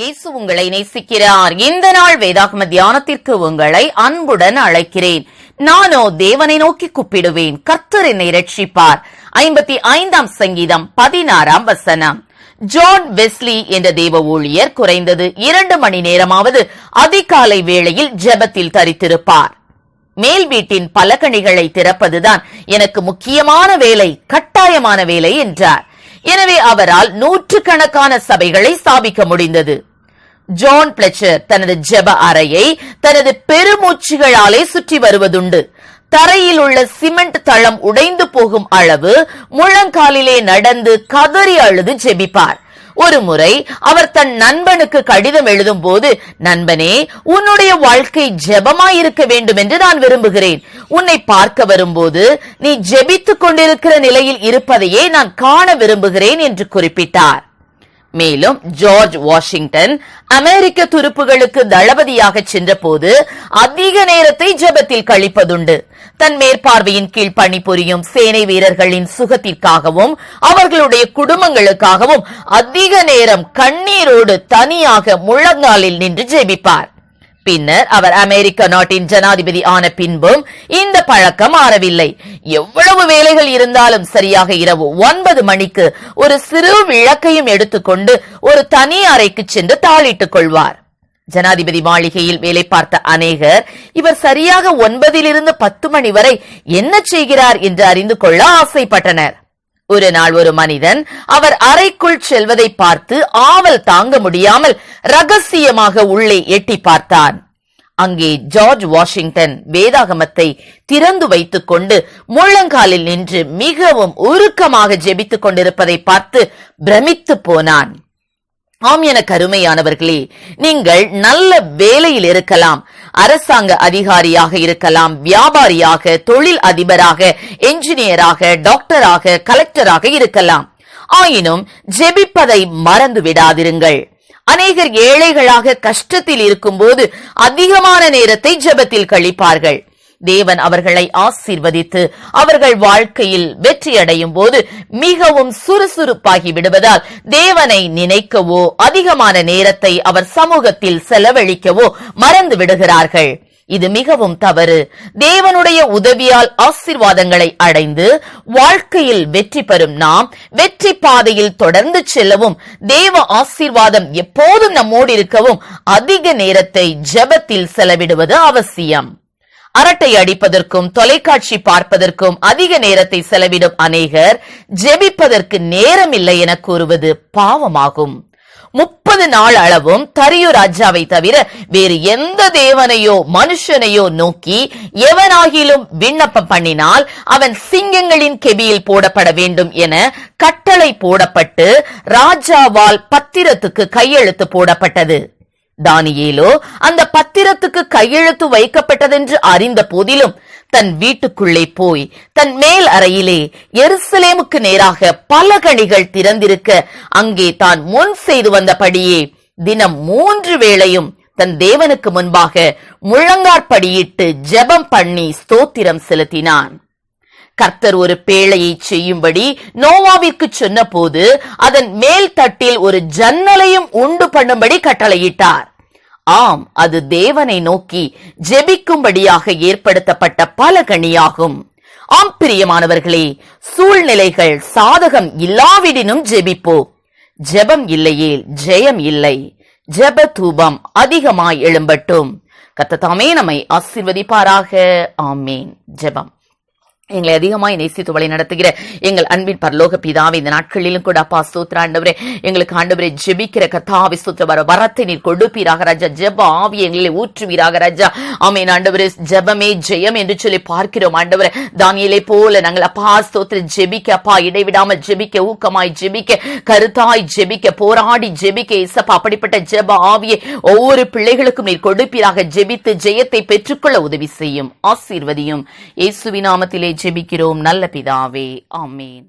இயேசு உங்களை நேசிக்கிறார். இந்த நாள் வேதாகம தியானத்திற்கு உங்களை அன்புடன் அழைக்கிறேன். நானோ தேவனை நோக்கி கூப்பிடுவேன். கர்த்தர் என்னை ரட்சிப்பார் ஐம்பத்தி ஐந்தாம் சங்கீதம் பதினாறாம் வசனம். ஜான் வெஸ்லி என்ற தேவ ஊழியர் குறைந்தது இரண்டு மணி நேரமாவது அதிகாலை வேளையில் ஜெபத்தில் தரித்திருப்பார். மேல் வீட்டின் பலகணிகளை திறப்பதுதான் எனக்கு முக்கியமான வேலை கட்டாயமான வேலை என்றார். எனவே அவரால் நூற்றுக்கணக்கான சபைகளை ஸ்தாபிக்க முடிந்தது. ஜான் பிளச்சர் தனது ஜெப அறையை தனது பெருமூச்சுகளாலே சுற்றி வருவதுண்டு. தரையில் உள்ள சிமெண்ட் தளம் உடைந்து போகும் அளவு முழங்காலிலே நடந்து கதறி அழுது ஜெபிப்பார். ஒரு முறை அவர் தன் நண்பனுக்கு கடிதம் எழுதும் போது நண்பனே உன்னுடைய வாழ்க்கை ஜெபமாயிருக்க வேண்டும் என்று நான் விரும்புகிறேன். உன்னை பார்க்க வரும்போது நீ ஜெபித்துக் கொண்டிருக்கிற நிலையில் இருப்பதையே நான் காண விரும்புகிறேன் என்று குறிப்பிட்டார். மேலும் ஜார்ஜ் வாஷிங்டன் அமெரிக்க துருப்புகளுக்கு தளபதியாக சென்றபோது அதிக நேரத்தை ஜெபத்தில் கழிப்பதுண்டு. தன் மேற்பார்வையின் கீழ் பணிபுரியும் சேனை வீரர்களின் சுகத்திற்காகவும் அவர்களுடைய குடும்பங்களுக்காகவும் அதிக நேரம் கண்ணீரோடு தனியாக முழங்காலில் நின்று ஜெபிப்பார். பின்னர் அவர் அமெரிக்க நாட்டின் ஜனாதிபதி ஆன பின்பும் இந்த பழக்கம் மாறவில்லை. எவ்வளவு வேலைகள் இருந்தாலும் சரியாக இரவு ஒன்பது மணிக்கு ஒரு சிறு விளக்கையும் எடுத்துக்கொண்டு ஒரு தனி அறைக்கு சென்று தாளிட்டுக் கொள்வார். ஜனாதிபதி மாளிகையில் வேலை பார்த்த அநேகர் இவர் சரியாக ஒன்பதிலிருந்து பத்து மணி வரை என்ன செய்கிறார் என்று அறிந்து கொள்ள ஆசைப்பட்டனர். ஒரு நாள் ஒரு மனிதன் அவர் அறைக்குள் செல்வதை பார்த்து ஆவல் தாங்க முடியாமல் ரகசியமாக உள்ளே எட்டி பார்த்தான். அங்கே ஜார்ஜ் வாஷிங்டன் வேதாகமத்தை திறந்து வைத்துக் கொண்டு முழங்காலில் நின்று மிகவும் உருக்கமாக ஜெபித்துக் கொண்டிருப்பதை பார்த்து பிரமித்து போனான். ஆம் என கருமையானவர்களே நீங்கள் நல்ல வேலையில் இருக்கலாம் அரசாங்க அதிகாரியாக இருக்கலாம் வியாபாரியாக தொழில் அதிபராக என்ஜினியராக டாக்டராக கலெக்டராக இருக்கலாம். ஆயினும் ஜெபிப்பதை மறந்து விடாதிருங்கள். அநேகர் ஏழைகளாக கஷ்டத்தில் இருக்கும்போது அதிகமான நேரத்தை ஜெபத்தில் கழிப்பார்கள். தேவன் அவர்களை ஆசீர்வதித்து அவர்கள் வாழ்க்கையில் வெற்றியடையும் போது மிகவும் சுறுசுறுப்பாகி விடுவதால் தேவனை நினைக்கவோ அதிகமான நேரத்தை அவர் சமூகத்தில் செலவழிக்கவோ மறந்து விடுகிறார்கள். இது மிகவும் தவறு. தேவனுடைய உதவியால் ஆசிர்வாதங்களை அடைந்து வாழ்க்கையில் வெற்றி பெறும் நாம் வெற்றி பாதையில் தொடர்ந்து செல்லவும் தேவ ஆசீர்வாதம் எப்போதும் நம்மோடு இருக்கவும் அதிக நேரத்தை ஜெபத்தில் செலவிடுவது அவசியம். அரட்டை அடிப்பதற்கும் தொலைக்காட்சி பார்ப்பதற்கும் அதிக நேரத்தை செலவிடும் அநேகர் ஜெபிப்பதற்கு நேரம் இல்லை என கூறுவது பாவமாகும். முப்பது நாள் அளவும் தரியு ராஜாவை தவிர வேறு எந்த தேவனையோ மனுஷனையோ நோக்கி எவனாகிலும் விண்ணப்பம் பண்ணினால் அவன் சிங்கங்களின் கெபியில் போடப்பட வேண்டும் என கட்டளை போடப்பட்டு ராஜாவால் பத்திரத்துக்கு கையெழுத்து போடப்பட்டது. தானியேலோ அந்த பத்திரத்துக்கு கையெழுத்து வைக்கப்பட்டதென்று அறிந்த போதிலும் தன் வீட்டுக்குள்ளே போய் தன் மேல் அறையிலே எருசலேமுக்கு நேராக பல கணிகள் திறந்திருக்க அங்கே தான் முன் செய்து வந்தபடியே தினம் மூன்று வேளையும் தன் தேவனுக்கு முன்பாக முழங்காற்படியிட்டு ஜெபம் பண்ணி ஸ்தோத்திரம் செலுத்தினான். கர்த்தர் ஒரு பேழையை செய்யும்படி நோவாவிற்கு சொன்னபோது அதன் மேல் தட்டில் ஒரு ஜன்னலையும் உண்டு பண்ணும்படி கட்டளையிட்டார். ஆம் அது தேவனை நோக்கி ஜெபிக்கும்படியாக ஏற்படுத்தப்பட்ட பல கனியாகும். ஆம் பிரியமானவர்களே சூழ்நிலைகள் சாதகம் இல்லாவிடினும் ஜெபிப்போ. ஜெபம் இல்லையே ஜெயம் இல்லை. ஜெப தூபம் அதிகமாய் எழும்பட்டும். கத்ததாமே நம்மை ஆசிர்வதிப்பாராக. ஆமேன். ஜெபம். எங்களை அதிகமாய் நேசித்து வழி நடத்துகிற எங்கள் அன்பின் பரலோக பிதாவை இந்த நாட்களிலும் கூட அப்பா சூத்திர ஆண்டவரே எங்களுக்கு ஆண்டவரே ஜெபிக்கிற கத்தாவை சூத்திர வர வரத்தை நீர் கொடுப்பீராக ராஜா. ஜெப ஆவி எங்களை ஊற்றுவீராக ராஜா. ஆமேன் ஆண்டவரே ஜெபமே ஜெயம் என்று சொல்லி பார்க்கிறோம் ஆண்டவரே. தானியலை போல நாங்கள் அப்பா சூத்திர ஜெபிக்க அப்பா இடைவிடாமல் ஜெபிக்க ஊக்கமாய் ஜெபிக்க கருத்தாய் ஜெபிக்க போராடி ஜெபிக்க இசப்பா அப்படிப்பட்ட ஜெப ஆவியை ஒவ்வொரு பிள்ளைகளுக்கும் நீர் கொடுப்பீராக. ஜெபித்து ஜெயத்தை பெற்றுக்கொள்ள உதவி செய்யும் ஆசீர்வதியும். இயேசுவி நாமத்திலே ஜெபிக்கிறோம். நல்ல பிதாவே ஆமேன்.